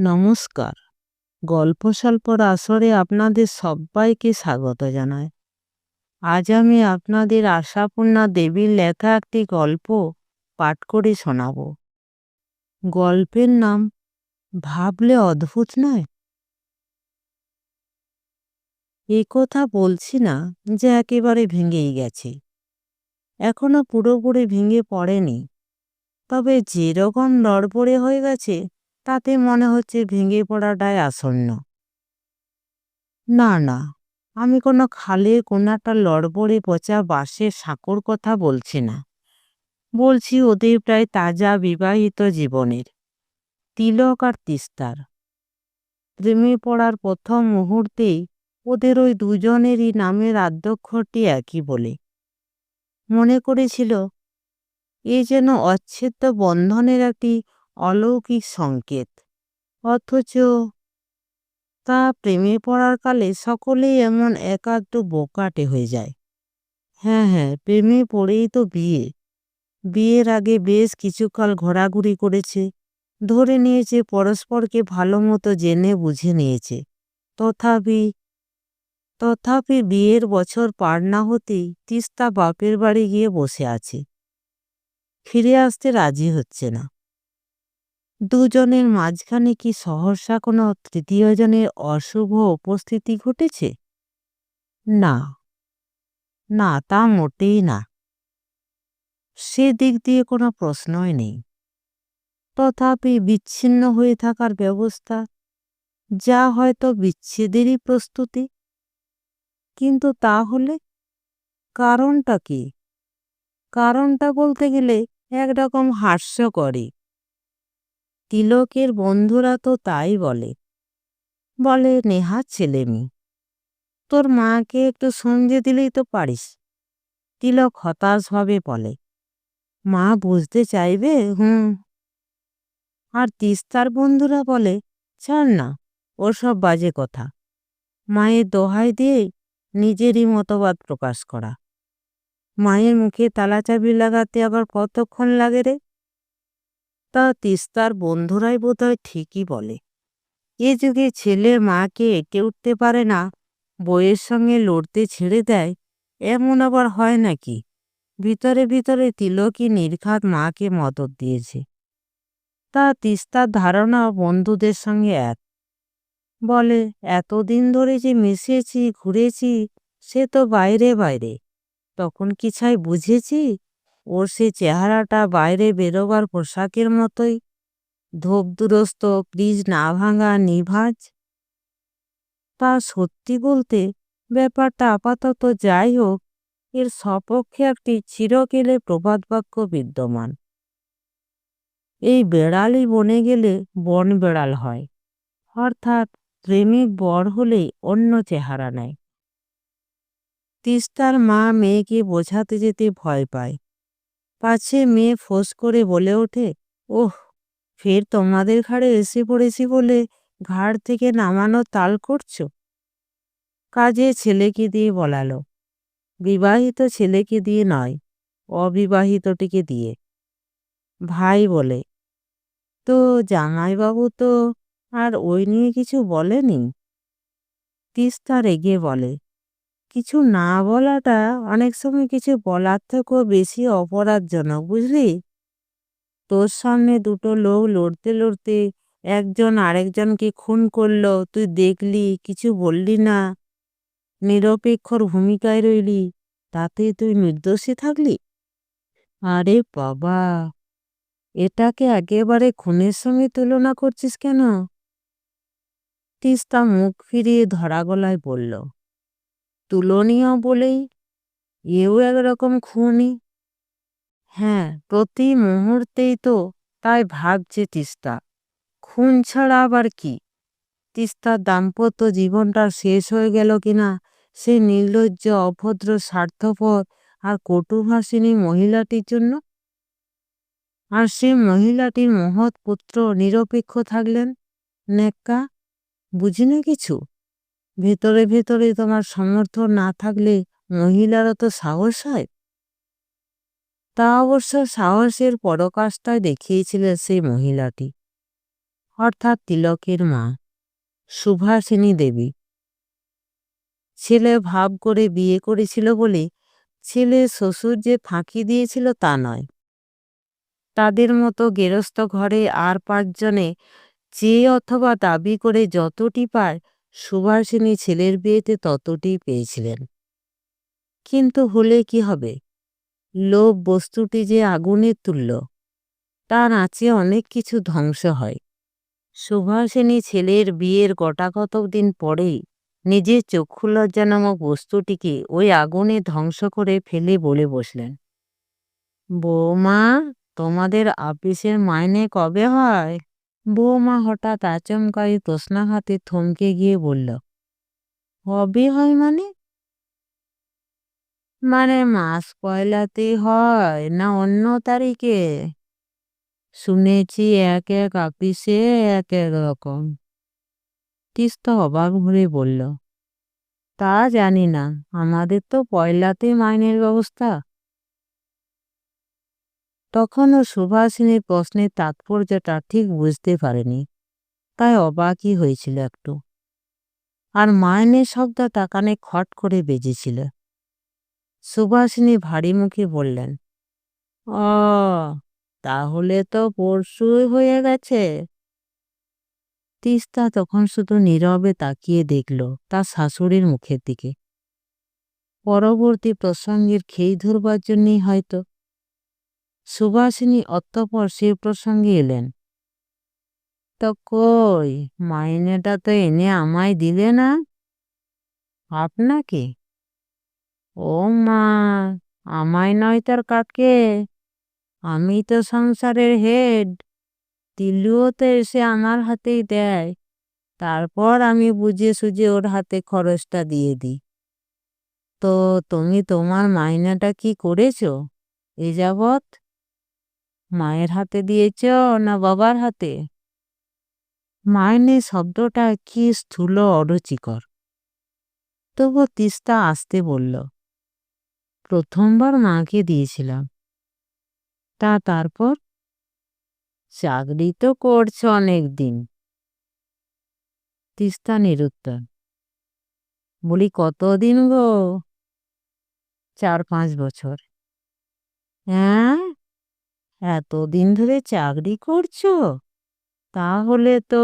নমস্কার। গল্প স্বল্পর আসরে আপনাদের সবাইকে স্বাগত জানায় আজ আমি আপনাদের আশাপূর্ণা দেবীর লেখা একটি গল্প পাঠ করে শোনাব। গল্পের নাম, ভাবলে অদ্ভুত নয়? এ কথা বলছি না যে একেবারে ভেঙেই গেছে। এখনও পুরোপুরি ভেঙে পড়েনি। তবে যেরকম নড়বড়ে হয়ে গেছে তাতে মনে হচ্ছে ভেঙে পড়াটাই আসন্ন। না না, আমি কোনো খালের কোনাটা লড়বড়ে পচা বাসে সাঁকোর কথা বলছি না। বলছি ওদের প্রায় তাজা বিবাহিত জীবনের। তিলক আর তিস্তার। প্রেমে পড়ার প্রথম মুহূর্তেই ওদের ওই দুজনেরই নামের আদ্যক্ষরটি একই বলে। মনে করেছিল, এ যেন অচ্ছেদ্য বন্ধনের একটি অলৌকিক সংকেত। অথচ তা প্রেমে পড়ার কালে সকলেই এমন একাদ্র বোকাটে হয়ে যায়। হ্যাঁ হ্যাঁ প্রেমে পড়েই তো বিয়ে। বিয়ের আগে বেশ কিছুকাল ঘোরাঘুরি করেছে, ধরে নিয়েছে পরস্পরকে ভালো মতো জেনে বুঝে নিয়েছে। তথাপি তথাপি বিয়ের বছর পার না হতেই তিস্তা বাপের বাড়ি গিয়ে বসে আছে। ফিরে আসতে রাজি হচ্ছে না। দুজনের মাঝখানে কি সহসা কোনো তৃতীয়জনের অশুভ উপস্থিতি ঘটেছে? না। না, তা মোটেই না। সে দিক দিয়ে কোনো প্রশ্নই নেই। তথাপি বিচ্ছিন্ন হয়ে থাকার ব্যবস্থা, যা হয়তো বিচ্ছেদেরই প্রস্তুতি। কিন্তু তাহলে কারণটা কি? কারণটা বলতে গেলে একরকম হাস্যকরই। তিলকের বন্ধুরা তো তাই বলে। বলে নেহাত ছেলেমি তোর মাকে একটু সঙ্গে দিলেই তো পারিস। তিলক হতাশ হতাশভাবে বলে, মা বুঝতে চাইবে? হুম। আর তিস্তার বন্ধুরা বলে, ছাড় না, ওসব বাজে কথা। মায়ের দোহাই দিয়ে নিজেরই মতবাদ প্রকাশ করা। মায়ের মুখে তালাচাবি লাগাতে আবার কতক্ষণ লাগে রে? তা তিস্তার বন্ধুরাই বোধহয় ঠিকই বলে। এ যুগে ছেলে মাকে এঁকে উঠতে পারে না বইয়ের সঙ্গে লড়তে ছেড়ে দেয়, এমন আবার হয় নাকি? ভিতরে ভিতরে তিলকই নির্ঘাত মাকে মদত দিয়েছে। তা তিস্তার ধারণা বন্ধুদের সঙ্গে এক। বলে, এতদিন ধরে যে মিশেছি, ঘুরেছি, সে তো বাইরে বাইরে। তখন কি ছাই বুঝেছি? ওর সে চেহারাটা বাইরে বেরোবার পোশাকের মতোই। ধোপদুরস্ত ক্রিজ না ভাঙা, নিভাজ। তা সত্যি বলতে ব্যাপারটা আপাতত যাই হোক, এর সপক্ষে একটি চিরকেলে প্রবাদবাক্য বিদ্যমান। এই বেড়ালই বনে গেলে বন বেড়াল হয়। অর্থাৎ প্রেমিক বর হলেই অন্য চেহারা নেয়। তিস্তার মা মেয়েকে বোঝাতে যেতে ভয় পায়। পাছে মেয়ে ফোঁস করে বলে ওঠে, ওহ, ফের তোমাদের ঘাড়ে এসে পড়েছি বলে ঘাড় থেকে নামানো তাল করছ? কাজে ছেলেকে দিয়ে বলালো, বিবাহিত ছেলেকে দিয়ে নয়, অবিবাহিতটিকে দিয়ে। ভাই বলে, তো জামাইবাবু তো আর ওই নিয়ে কিছু বলেনি? তিস্তা রেগে বলে কিছু না বলাটা অনেক সময় কিছু বলার থেকেও বেশি অপরাধজনক, বুঝলি? তোর সামনে দুটো লোক লড়তে লড়তে একজন আরেকজনকে খুন করল, তুই দেখলি, কিছু বললি না। নিরপেক্ষর ভূমিকায় রইলি তাতে তুই নির্দোষী থাকলি? আরে বাবা, এটাকে একেবারে খুনের সঙ্গে তুলনা করছিস কেন? তিস্তা মুখ ফিরিয়ে ধরা গলায় বলল। তুলনীয় বলেই এও একরকম খুনি। হ্যাঁ প্রতি মুহূর্তেই তো তাই ভাবছে তিস্তা। খুন ছাড়া আবার কি? তিস্তার দাম্পত্য জীবনটা শেষ হয়ে গেল কিনা? সে নির্লজ্জ, অভদ্র, স্বার্থপর আর কটুভাষিনী মহিলাটির জন্য? আর সে মহিলাটির মহৎ পুত্র নিরপেক্ষ থাকলেন? নেকা বুঝি না কিছু? ভেতরে ভেতরে তোমার সমর্থন না থাকলে মহিলারও তো সাহস হয়। তা অবশ্য সাহসের পরকাশটায় দেখিয়েছিলেন সেই মহিলাটি। অর্থাৎ তিলকের মা, সুভাষিনী দেবী। ছেলে ভাব করে বিয়ে করেছিল বলে ছেলে শ্বশুর যে ফাঁকি দিয়েছিল তা নয়। তাদের মতো গেরস্থ ঘরে আর পাঁচজনে চেয়ে অথবা দাবি করে যতটি পায় সুভাষিনী ছেলের বিয়েতে ততটি পেয়েছিলেন। কিন্তু হলে কি হবে? লোভ বস্তুটি যে আগুনের তুল্য তার আঁচে অনেক কিছু ধ্বংস হয়। সুভাষিনী ছেলের বিয়ের গোটাকত দিন পরেই নিজের চক্ষুলজ্জা নামক বস্তুটিকে ওই আগুনে ধ্বংস করে ফেলে বলে বসলেন। বৌমা, তোমাদের আপিসের মাইনে কবে হয়? বৌমা হঠাৎ আচমকাই প্রশ্নাঘাতে থমকে গিয়ে বলল হবে হয় মানে? মানে মাস পয়লাতে হয় না অন্য তারিখে? শুনেছি এক এক আপিসে এক এক রকম। তিস্তা অবাক ভরে বলল, তা জানি না, আমাদের তো পয়লাতে মাইনের ব্যবস্থা। তখনও সুভাষিনীর প্রশ্নের তাৎপর্যটা ঠিক বুঝতে পারেনি। তাই অবাকই হয়েছিল একটু। আর মাইনের শব্দটা কানে খট করে বেজেছিল। সুভাষিনী ভারী মুখে বললেন, ও, তাহলে তো পরশুই হয়ে গেছে। তিস্তা তখন শুধু নীরবে তাকিয়ে দেখল তার শাশুড়ির মুখের দিকে। পরবর্তী প্রসঙ্গের খেই ধরবার জন্যই হয়তো। সুভাষিনী অতঃপর সে প্রসঙ্গে এলেন। তো কই, মাইনেটা তো এনে আমায় দিলে না? আপনাকে? ও মা, আমায় নয় তার কাকে আমি তো সংসারের হেড, তিলুও তো এসে আমার হাতেই দেয়। তারপর আমি বুঝে সুঝে ওর হাতে খরচটা দিয়ে দিই। তো তুমি তোমার মাইনাটা কি করেছ? এ যাবৎ? মায়ের হাতে দিয়েছ না বাবার হাতে? মাইনে শব্দটা কি স্থূল অরুচিকর। তবু তিস্তা আসতে বলল, প্রথমবার মাকে দিয়েছিলাম। তা তারপর? চাকরি তো করছ অনেক দিন তিস্তা নিরুত্তর, বলি কতদিন গো? চার পাঁচ বছর। হ্যাঁ? এতদিন ধরে চাকরি করছ? তাহলে তো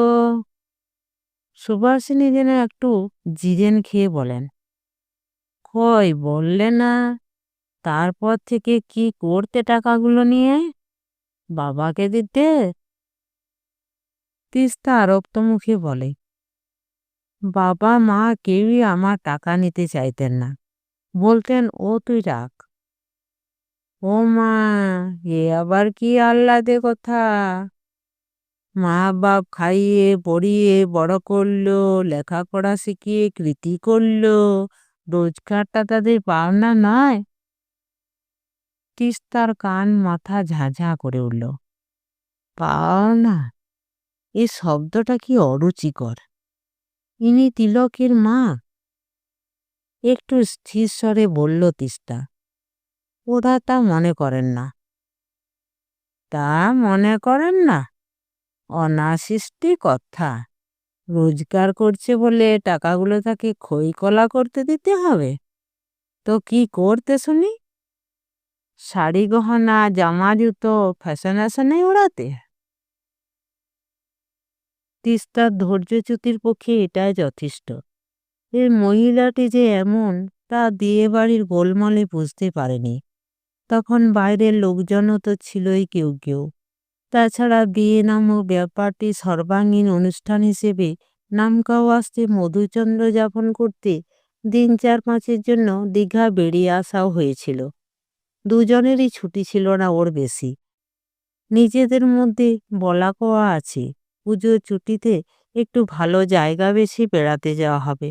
সুভাষিনী যেন একটু জিরেন খেয়ে বলেন। কই বললে না, তারপর থেকে কি করতে টাকাগুলো নিয়ে? বাবাকে দিতে? তিস্তা আরক্ত মুখে বলে, বাবা মা কেউই আমার টাকা নিতে চাইতেন না। বলতেন, ও তুই রাখ ও মা এ আবার কি আহ্লাদে কথা? মা বাপ খাইয়ে, পড়িয়ে, বড় করল, লেখাপড়া শিখিয়ে, কৃতি করল, রোজগারটা তাদের পাওনা নয়। তিস্তার কান মাথা ঝাঁঝা করে উঠল। পাওনা? এ শব্দটা কি অরুচিকর। ইনি তিলকের মা। একটু স্থির স্বরে বলল তিস্তা ওরা তা মনে করেন না। তা মনে করেন না। অনাসৃষ্টি কথা। রোজগার করছে বলে টাকাগুলো তাকে খই কলা করতে দিতে হবে। তো কি করতে শুনি? শাড়ি গহনা, জামা, জুতো ফ্যাশন আসনে ওড়াতে তিস্তার ধৈর্যচ্যুতির পক্ষে এটাই যথেষ্ট। এই মহিলাটি যে এমন, তা দিয়ে বাড়ির গোলমালে বুঝতে পারেনি। তখন বাইরের লোকজনও তো ছিলই কেউ কেউ। তাছাড়া বিয়ে নামক ব্যাপারটি সর্বাঙ্গীন অনুষ্ঠান হিসেবে নামকাও আসতে মধুচন্দ্র যাপন করতে দিন চার পাঁচের জন্য দীঘা বেরিয়ে আসাও হয়েছিল। দুজনেরই ছুটি ছিল না ওর বেশি। নিজেদের মধ্যে বলা কওয়া আছে পুজোর ছুটিতে একটু ভালো জায়গা বেশি বেড়াতে যাওয়া হবে।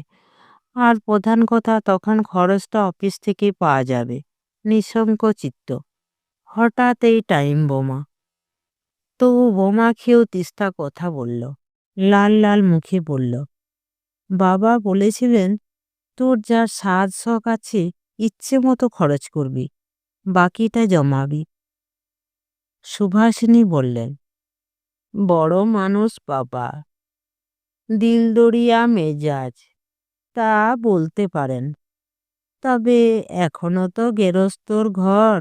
আর প্রধান কথা তখন খরচটা অফিস থেকে পাওয়া যাবে। নিঃসঙ্ক চিত্ত হঠাৎ এই টাইম বোমা। তবু বোমা খেয়েও তিস্তা কথা বলল। লাল লাল মুখে বলল, বাবা বলেছিলেন তোর যা সাজ শখ আছে, ইচ্ছে মতো খরচ করবি, বাকিটা জমাবি। সুভাষিনী বললেন, বড় মানুষ বাবা। দিলদরিয়া মেজাজ। তা বলতে পারেন। তবে এখনও তো গেরস্তর ঘর।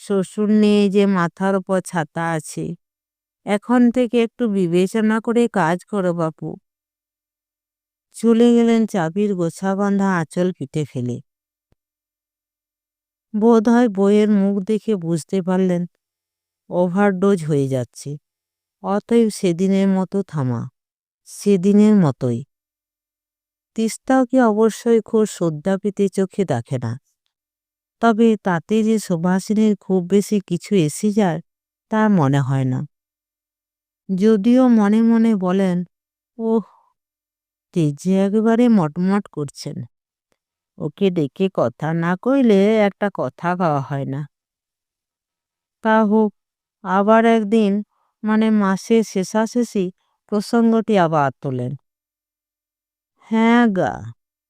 শ্বশুর নেই যে মাথার উপর ছাতা আছে। এখন থেকে একটু বিবেচনা করে কাজ করো বাপু। চলে গেলেন চাবির গোছা বাঁধা আঁচল পিঠে ফেলে। বোধ হয় বইয়ের মুখ দেখে বুঝতে পারলেন, ওভারডোজ হয়ে যাচ্ছে। অতএব সেদিনের মতো থামা। সেদিনের মতোই। তিস্তাকে অবশ্যই খুব শ্রদ্ধাপীতে চোখে দেখে না। তবে তাতে যে সুভাষিনীর খুব বেশি কিছু এসে যায় তা মনে হয় না। যদিও মনে মনে বলেন, ওহ তেজে একেবারে মটমট করছেন। ওকে ডেকে কথা না কইলে একটা কথা খাওয়া হয় না। তা হোক, আবার একদিন মানে মাসের শেষাশেষি প্রসঙ্গটি আবার তোলেন। হ্যাঁ গা,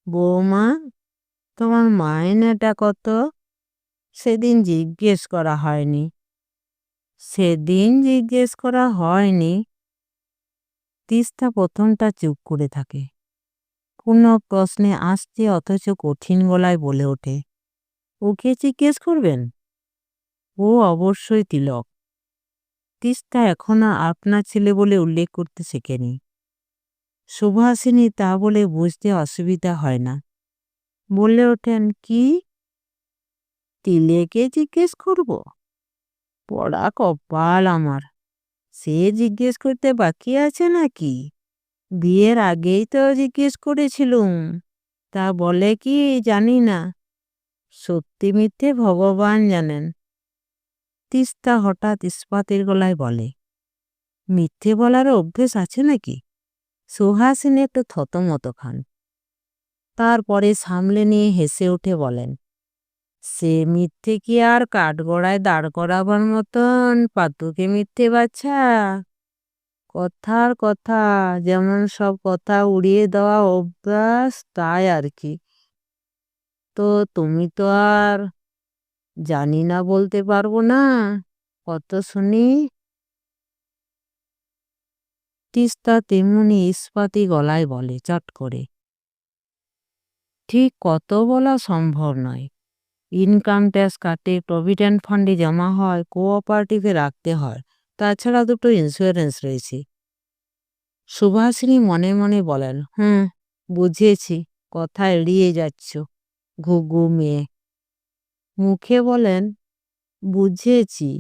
বৌমা, তোমার মাইনেটা কত? সেদিন জিজ্ঞেস করা হয়নি। সেদিন জিজ্ঞেস করা হয়নি। তিস্তা প্রথমটা চুপ করে থাকে। কোনো প্রশ্নে আসছে অথচ কঠিন গলায় বলে ওঠে, ওকে জিজ্ঞেস করবেন? ও অবশ্যই তিলক। তিস্তা এখনও আপনার ছেলে বলে উল্লেখ করতে শেখেনি। সুভাষিনী তা বলে বুঝতে অসুবিধা হয় না। বলে ওঠেন, কি? তিলেকে জিজ্ঞেস করব। পড়া কপাল আমার। সে জিজ্ঞেস করতে বাকি আছে নাকি? বিয়ের আগেই তো জিজ্ঞেস করেছিলুম। তা বলে কি জানি না। সত্যি মিথ্যে ভগবান জানেন। তিস্তা হঠাৎ ইস্পাতের গলায় বলে, মিথ্যে বলার অভ্যেস আছে নাকি? সুহাসিনী একটু থতমত খান তারপরে সামলে নিয়ে হেসে উঠে বলেন, সে মিথ্যে কি আর কাঠগড়ায় দাঁড় করাবার মতন? পাতুকে মিথ্যে বাচ্চা কথার কথা, যেমন সব কথা উড়িয়ে দেওয়া অভ্যাস, তাই আর কি। তো তুমি তো আর জানি না বলতে পারব না। কত শুনি? তিস্তা তেমনি ইস্পাতি গলায় বলে চট করে। ঠিক কত বলা সম্ভব নয়। ইনকাম ট্যাক্স কাটে প্রভিডেন্ট ফান্ডে জমা হয় কোঅপারেটিভে রাখতে হয়, তাছাড়া দুটো ইন্স্যুরেন্স রয়েছে। সুভাষিনী মনে মনে বলেন, হুম, বুঝেছি কথা এড়িয়ে যাচ্ছ, ঘুঘু মেয়ে। মুখে বলেন, বুঝেছি।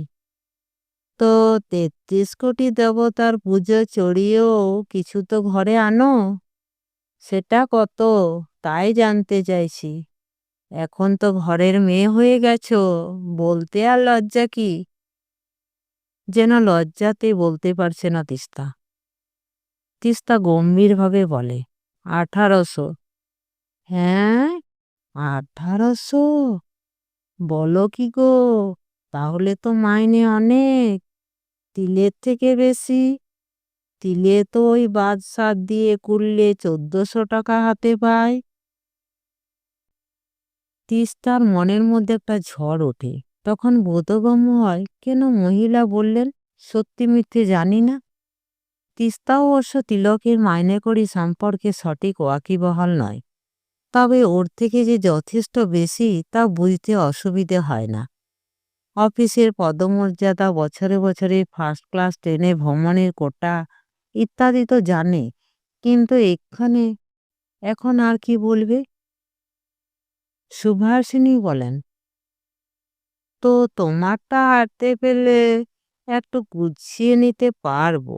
তো তেত্রিশ কোটি দেবতার পুজো চড়িয়েও কিছু তো ঘরে আনো? সেটা কত? তাই জানতে চাইছি। এখন তো ঘরের মেয়ে হয়ে গেছো, বলতে আর লজ্জা কি? যেন লজ্জাতে বলতে পারছে না তিস্তা। তিস্তা গম্ভীরভাবে বলে, আঠারোশো। হ্যাঁ? আঠারোশো? বলো কি গো? তাহলে তো মাইনে অনেক। তিলের থেকে বেশি। তিলে তো ওই বাদশাদ দিয়ে করলে চোদ্দশো টাকা হাতে পায়। তিস্তার মনের মধ্যে একটা ঝড় ওঠে। তখন বোধগম্য হয়, কেন মহিলা বললেন, সত্যি মিথ্যে জানি না? তিস্তাও অবশ্য তিলকের মাইনে করি সম্পর্কে সঠিক ওয়াকিবহাল নয়। তবে ওর থেকে যে যথেষ্ট বেশি, তা বুঝতে অসুবিধে হয় না। অফিসের পদমর্যাদা, বছরে বছরে ফার্স্ট ক্লাস ট্রেনে ভ্রমণের কোটা ইত্যাদি তো জানে, কিন্তু এখানে এখন আর কি বলবে? সুভাষিনী বলেন, তো তোমারটা হারতে পেলে একটু গুছিয়ে নিতে পারব।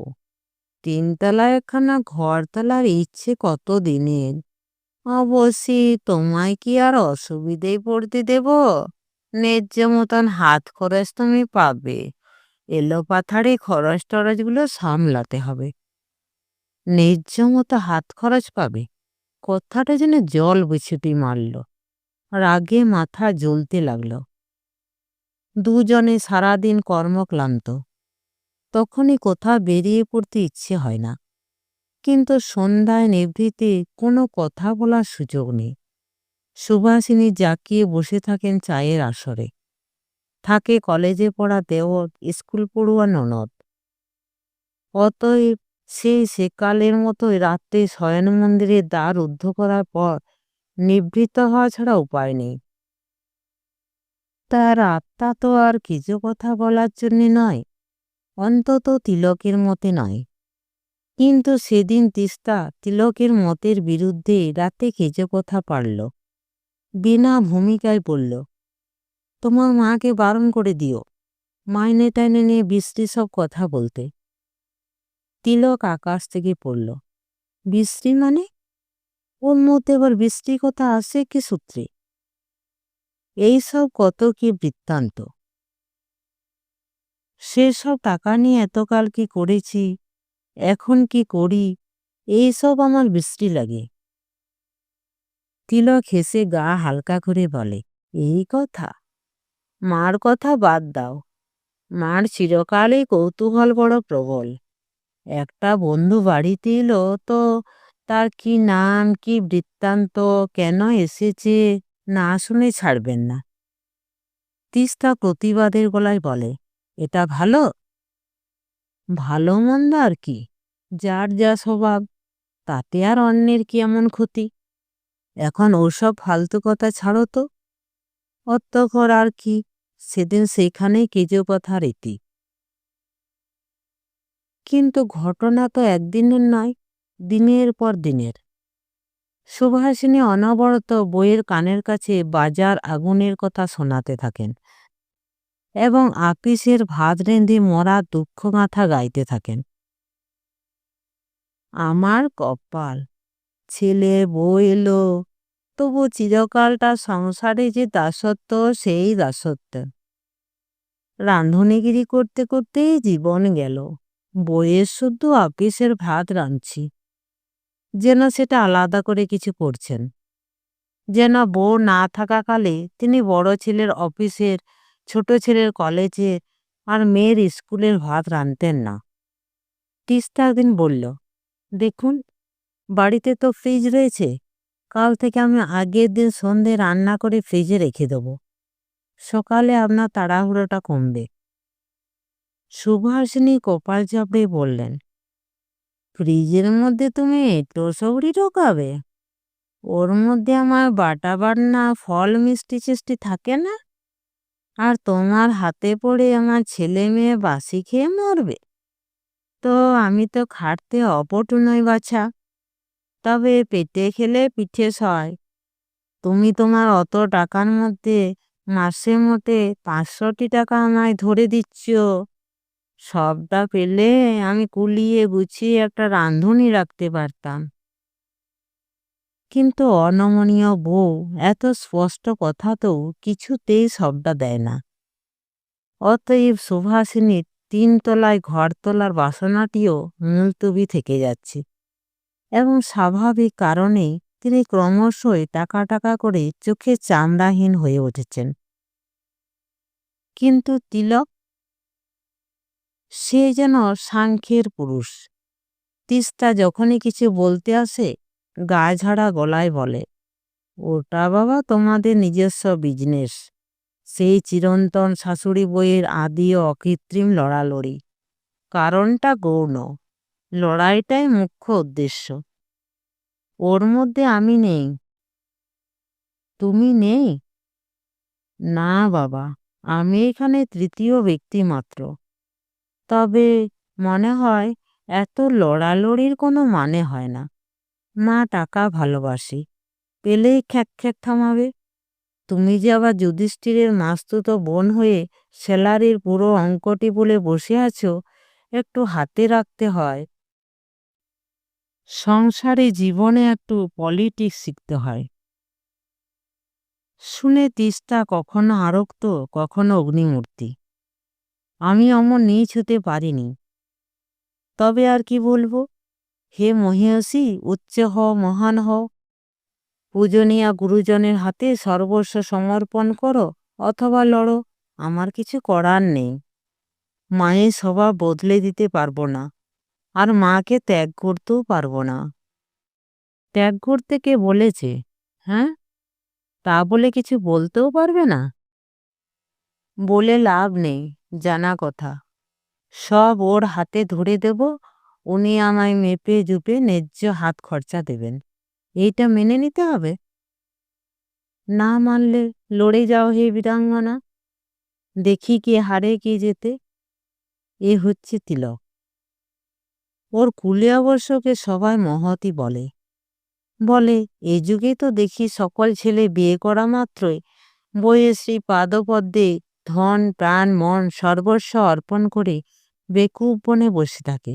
তিনতলা একখানা ঘর ঘরতলার ইচ্ছে কত দিনের? অবশ্যই তোমায় কি আর অসুবিধেই পড়তে দেব? ন্যায্য মতন হাত খরচ তুমি পাবে। এলো পাথারে খরচ টরচগুলো সামলাতে হবে। ন্যায্য মতো হাত খরচ পাবে। কথাটা যেন জল বুছুটি মারল। রাগে মাথা জ্বলতে লাগল। দুজনে সারাদিন কর্মক্লান্ত। তখনই কোথাও বেরিয়ে পড়তে ইচ্ছে হয় না। কিন্তু সন্ধ্যায় নিভৃতে কোনো কথা বলার সুযোগ নেই। সুভাষিনী জাকিয়ে বসে থাকেন চায়ের আসরে। থাকে কলেজে পড়া দেওর স্কুল পড়ুয়া ননদ। অতএব সেই সেকালের মতোই রাত্রে শয়ন মন্দিরের দ্বার রুদ্ধ করার পর নিবৃত্ত হওয়া ছাড়া উপায় নেই। তার আত্মা তো আর কিছু কথা বলার জন্যে নয়, অন্তত তিলকের মতে নয়। কিন্তু সেদিন তিস্তা তিলকের মতের বিরুদ্ধে রাতে কিছু কথা পারল। বিনা ভূমিকায় পড়ল তোমার মাকে বারণ করে দিও, মাইনে টাইনে নিয়ে বৃষ্টি সব কথা বলতে। তিলক আকাশ থেকে পড়ল, বৃষ্টি মানে? ওর মধ্যে এবার বৃষ্টি কথা আসে কি সূত্রে? এইসব কত কি বৃত্তান্ত? সেসব টাকা নিয়ে এতকাল কি করেছি, এখন কি করি এইসব আমার বৃষ্টি লাগে। তিলক হেসে গা হালকা করে বলে, এই কথা? মার কথা বাদ দাও। মার চিরকালই কৌতূহল বড় প্রবল। একটা বন্ধু বাড়িতে এলো তো তার কি নাম, কি বৃত্তান্ত, কেন এসেছে না শুনে ছাড়বেন না। তিস্তা প্রতিবাদের গলায় বলে, এটা ভালো? ভালো মন্দ আর কি? যার যা স্বভাব, তাতে আর অন্যের কি এমন ক্ষতি? এখন ওসব ফালতু কথা ছাড়ো তো। অত্যকর আর কি, সেদিন সেখানেই কেজো কথা রীতি কিন্তু ঘটনা তো একদিনের নয়, দিনের পর দিনের। সুভাষিনী অনবরত বইয়ের কানের কাছে বাজার আগুনের কথা শোনাতে থাকেন এবং আপিসের ভাত রেঁধে মরা দুঃখ গাঁথা গাইতে থাকেন। আমার কপাল ছেলে বউ এলো তবু চিরকালটা সংসারে যে দাসত্ব, সেই দাসত্ব। রাঁধুনিগিরি করতে করতেই জীবন গেল। বইয়ের শুধু আপিসের ভাত রাঁধছি। যেন সেটা আলাদা করে কিছু করছেন। যেন বউ না থাকাকালে তিনি বড় ছেলের অফিসের, ছোট ছেলের কলেজের আর মেয়ের স্কুলের ভাত রাঁধতেন না। তিস্তা একদিন বলল, দেখুন বাড়িতে তো ফ্রিজ রয়েছে। কাল থেকে আমি আগের দিন সন্ধে রান্না করে ফ্রিজে রেখে দেব। সকালে আপনার তাড়াহুড়োটা কমবে। সুভাষিনী কপাল চাপড়ে বললেন, ফ্রিজের মধ্যে তুমি এঁটো ঢোকাবে? ওর মধ্যে আমার বাটা বাটনা, ফল মিষ্টি চিষ্টি থাকে না? আর তোমার হাতে পড়ে আমার ছেলে মেয়ে বাসি খেয়ে মরবে? তো আমি তো খাটতে অপটু নই, বাছা। তবে পেটে খেলে পিঠে সয়। তুমি তোমার অত টাকার মধ্যে মাসে মধ্যে পাঁচশোটি টাকা আমায় ধরে দিচ্ছ। সবটা পেলে আমি কুলিয়ে গুছিয়ে একটা রাঁধুনি রাখতে পারতাম। কিন্তু অনমনীয় বউ, এত স্পষ্ট কথা তো কিছুতেই সবটা দেয় না। অতএব সুভাষিনীর তিনতলায় ঘর তোলার বাসনাটিও মুলতবি থেকে যাচ্ছে। এবং স্বাভাবিক কারণে তিনি ক্রমশই টাকা টাকা করে চোখে চামড়াহীন হয়ে উঠেছেন। কিন্তু তিলক, সে যেন সাংখ্যের পুরুষ। তিস্তা যখনই কিছু বলতে আসে, গা ঝাড়া গলায় বলে, ওটা বাবা তোমাদের নিজস্ব বিজনেস সেই চিরন্তন শাশুড়ি বইয়ের আদি অকৃত্রিম লড়ালড়ি। কারণটা গৌণ। লড়াইটাই মুখ্য উদ্দেশ্য। ওর মধ্যে আমি নেই। তুমি নেই? না বাবা, আমি এখানে তৃতীয় ব্যক্তি মাত্র। তবে মনে হয় এত লড়ালড়ির কোনো মানে হয় না। মা টাকা ভালোবাসি, পেলেই খ্যাক খ্যাক থামাবে। তুমি যে আবার যুধিষ্ঠিরের মাস্তুত বোন হয়ে স্যালারির পুরো অঙ্কটি বলে বসে আছো, একটু হাতে রাখতে হয়। সংসারে জীবনে একটু পলিটিক্স শিখতে হয়। শুনে তিস্তা কখনো আরক্ত, কখনো অগ্নিমূর্তি। আমি অমন নিচ হতে পারিনি। তবে আর কি বলব? হে মহিয়সী, উচ্চ হ মহান হও। পূজনীয়া গুরুজনের হাতে সর্বস্ব সমর্পণ করো, অথবা লড়ো, আমার কিছু করার নেই। মায়ের স্বভাব বদলে দিতে পারব না। আর মাকে ত্যাগ করতেও পারব না। ত্যাগ করতে কে বলেছে? হ্যাঁ? তা বলে কিছু বলতেও পারবে না? বলে লাভ নেই, জানা কথা। সব ওর হাতে ধরে দেব, উনি আমায় মেপে জুপে ন্যায্য হাত খরচা দেবেন। এইটা মেনে নিতে হবে? না মানলে লড়ে যাও হে বীরাঙ্গনা। দেখি কে হারে কে যেতে এ হচ্ছে তিলক। ওর কুলে অবশ্যকে সবাই মহতি বলে। বলে, এ যুগে তো দেখি সকল ছেলে বিয়ে করা মাত্রই। বইয়ের সেই পাদপদ্মে ধন, প্রাণ, মন, সর্বস্ব অর্পণ করে বেকুব বনে বসে থাকে।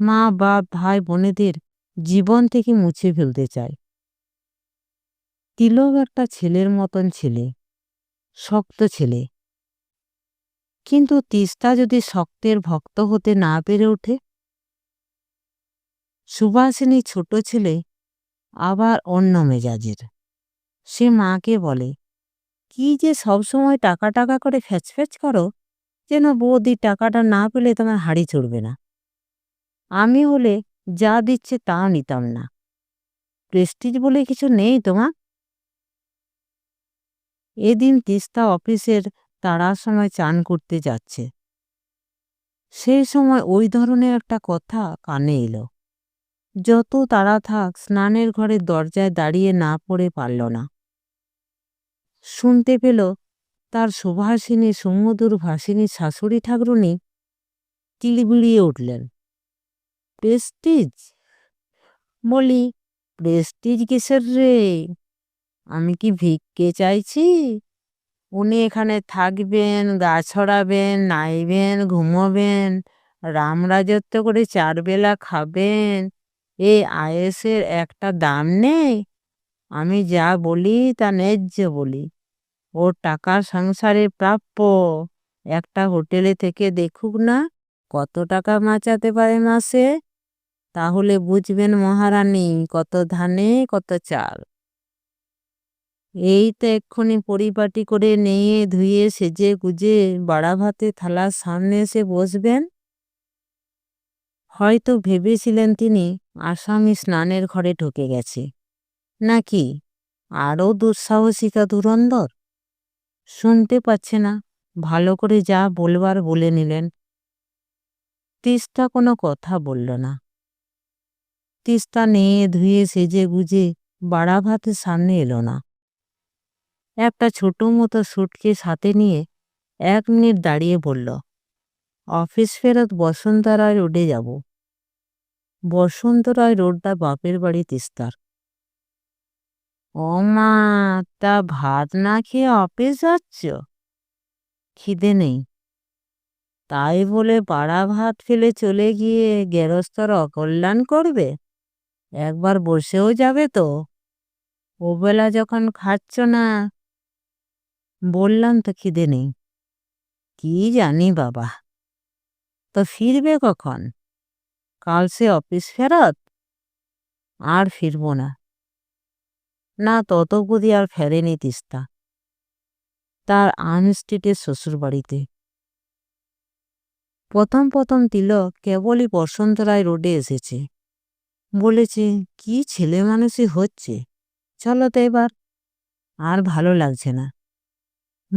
মা, বাপ, ভাই, বোনেদের জীবন থেকে মুছে ফেলতে চায়। তিলক একটা ছেলের মতন ছেলে, শক্ত ছেলে। কিন্তু তিস্তা যদি শক্তের ভক্ত হতে না পেরে ওঠে সুভাষিনী ছোট ছেলে, আবার অন্য মেজাজের। সে মাকে বলে, কি যে সবসময় টাকা টাকা করে ফ্যাচ ফ্যাচ করো, যেন বৌদি টাকাটা না পেলে তোমার হাড়ি চড়বে না। আমি হলে যা দিচ্ছে তা নিতাম না। প্রেস্টিজ বলে কিছু নেই তোমার? এদিন তিস্তা অফিসের তাড়ার সময় চান করতে যাচ্ছে। সেই সময় ওই ধরনের একটা কথা কানে এলো। যত তাড়া থাক স্নানের ঘরের দরজায় দাঁড়িয়ে না পড়ে পারল না। শুনতে পেল তার সুভাষিনী সুমধুর ভাসিনী শাশুড়ি ঠাকুরুনি কিলিবিড়িয়ে উঠলেন। প্রেস্টিজ? বলি, প্রেস্টিজ কিসের রে? আমি কি ভিক্ষে চাইছি? উনি এখানে থাকবেন, গা ছড়াবেন, নাইবেন, ঘুমোবেন রামরাজত্ব করে চারবেলা খাবেন। এ আয়েসের একটা দাম নেই? আমি যা বলি তা ন্যায্য বলি। ও টাকা সংসারে প্রাপ্য একটা হোটেলে থেকে দেখুক না কত টাকা বাঁচাতে পারে মাসে? তাহলে বুঝবেন মহারানী, কত ধানে, কত চাল। এই তো এক্ষুনি পরিপাটি করে নিয়ে ধুয়ে সেজে গুজে বাড়া ভাতে থালার সামনে এসে বসবেন। হয়তো ভেবেছিলেন তিনি আসামি স্নানের ঘরে ঢুকে গেছে। নাকি? আরও দুঃসাহসিকা ধুরন্ধর শুনতে পাচ্ছে না, ভালো করে যা বলবার বলে নিলেন। তিস্তা কোনো কথা বলল না। তিস্তা নিয়ে ধুয়ে সেজে গুজে বাড়া ভাতের সামনে এলো না। একটা ছোট মতো সুটকেস সাথে নিয়ে এক মিনিট দাঁড়িয়ে বলল অফিস ফেরত বসন্ত রায় রোডে যাব। বসন্ত রায় রোডটা বাপের বাড়ি তিস্তার। ও মা, তা ভাত না খেয়ে অফিস যাচ্ছ? খিদে নেই। তাই বলে পাড়া ভাত ফেলে চলে গিয়ে গেরস্তর অকল্যাণ করবে? একবার বসেও যাবে তো? ওবেলা যখন খাচ্ছ না? বললাম তো খিদে নেই। কি জানি বাবা। তো ফিরবে কখন? কাল সে অফিস ফেরত? আর ফিরব না। না তত বুধি আর ফেরেনি তিস্তা। তার আনস্ট্রিটের শ্বশুরবাড়িতে। প্রথম প্রথম তিলক কেবলই বসন্ত রায় রোডে এসেছে। বলেছে, কি ছেলে মানুষই হচ্ছে? চলো তো এবার। আর ভালো লাগছে না।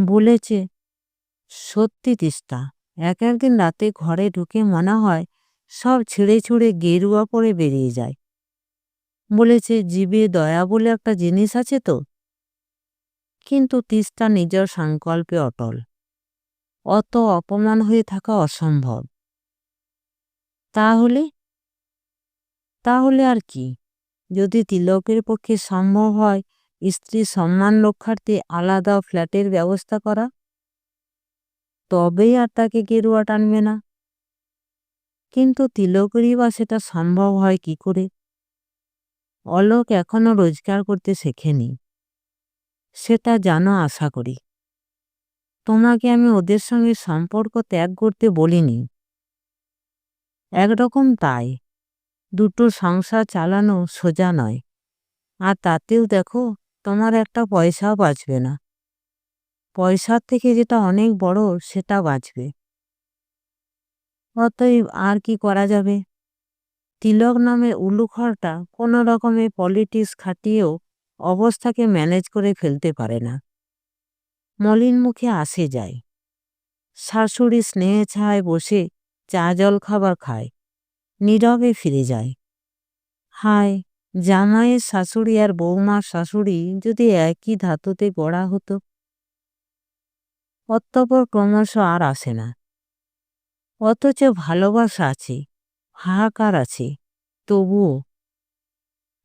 বলেছে, সত্যি তিস্তা। এক একদিন রাতে ঘরে ঢুকে মনে হয় সব ছিঁড়ে ছুঁড়ে গেরুয়া পরে বেরিয়ে যায়। বলেছে, জীবে দয়া বলে একটা জিনিস আছে তো? কিন্তু তিস্তা নিজের সংকল্পে অটল। অত অপমান হয়ে থাকা অসম্ভব। তাহলে? তাহলে আর কি? যদি তিলকের পক্ষে সম্ভব হয় স্ত্রীর সম্মান রক্ষার্থে আলাদা ফ্ল্যাটের ব্যবস্থা করা? তবেই আর তাকে গেরুয়া টানবে না। কিন্তু তিলকেরই বা সেটা সম্ভব হয় কি করে? অলোক এখনও রোজগার করতে শেখেনি। সেটা জানো, আশা করি। তোমাকে আমি ওদের সঙ্গে সম্পর্ক ত্যাগ করতে বলিনি। একরকম তাই। দুটো সংসার চালানো সোজা নয়। আর তাতেও দেখো, তোমার একটা পয়সাও বাঁচবে না। পয়সার থেকে যেটা অনেক বড়, সেটা বাঁচবে। অতএব আর কি করা যাবে? তিলক নামে উলুখড়টা কোনো রকমে পলিটিক্স খাটিয়েও অবস্থাকে ম্যানেজ করে ফেলতে পারে না। মলিন মুখে আসে যায়। শাশুড়ি স্নেহে ছায় বসে চা জল খাবার খায়। নীরবে ফিরে যায়। হায়, জামাইয়ের শাশুড়ি আর বৌমার শাশুড়ি যদি একই ধাতুতে গড়া হতো? অতঃপর ক্রমশ আর আসে না। অথচ ভালোবাসা আছে, হাহাকার আছে, তবুও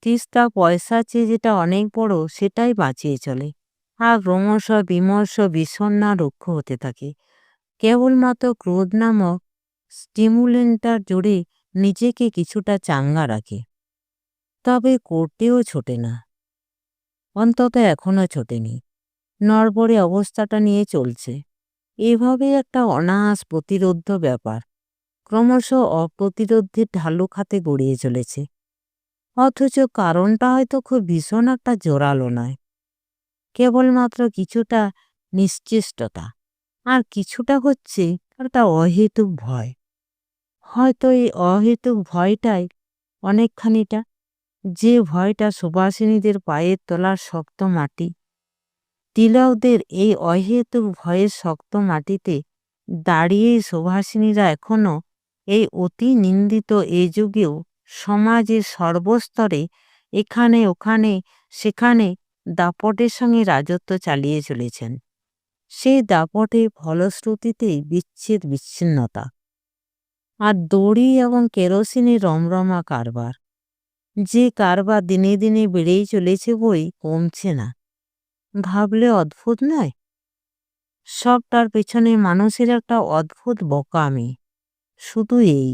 তিস্তা পয়সা চেয়ে যেটা অনেক বড়, সেটাই বাঁচিয়ে চলে। আর ক্রমশ বিমর্ষ, বিষণ্ণা রক্ষ হতে থাকে। কেবলমাত্র ক্রোধ নামক স্টিমুলেন্টার জোরে নিজেকে কিছুটা চাঙ্গা রাখে। তবে করতেও ছোটে না। অন্তত এখনও ছোটেনি। নড়বড়ে অবস্থাটা নিয়ে চলছে। এভাবে একটা অনায়াস প্রতিরোধ্য ব্যাপার ক্রমশ অপ্রতিরোধের ঢালু খাতে গড়িয়ে চলেছে। অথচ কারণটা হয়তো খুব ভীষণ একটা জোরালো নয়। কেবলমাত্র কিছুটা নিশ্চেষ্টতা। আর কিছুটা হচ্ছে একটা অহেতুক ভয়। হয়তো এই অহেতুক ভয়টাই অনেকখানিটা যে ভয়টা সুবাসিনীদের পায়ের তলার শক্ত মাটি তিলকদের এই অহেতুক ভয়ের শক্ত মাটিতে দাঁড়িয়েই সুভাষিনীরা এখনও এই অতি নিন্দিত এ যুগেও সমাজের সর্বস্তরে এখানে, ওখানে, সেখানে দাপটের সঙ্গে রাজত্ব চালিয়ে চলেছেন। সেই দাপটে ফলশ্রুতিতেই বিচ্ছেদ বিচ্ছিন্নতা আর দড়ি এবং কেরোসিনের রমরমা কারবার। যে কারবার দিনে দিনে বেড়েই চলেছে বই কমছে না। ভাবলে অদ্ভুত নয়? সবটার পেছনে মানুষের একটা অদ্ভুত বোকামি। শুধু এই।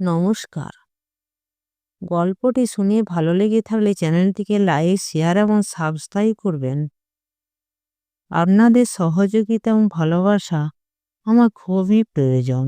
নমস্কার। গল্পটি শুনে ভালো লেগে থাকলে চ্যানেলটিকে লাইক, শেয়ার এবং সাবস্ক্রাইব করবেন। আপনাদের সহযোগিতা এবং ভালোবাসা আমার খুবই প্রয়োজন।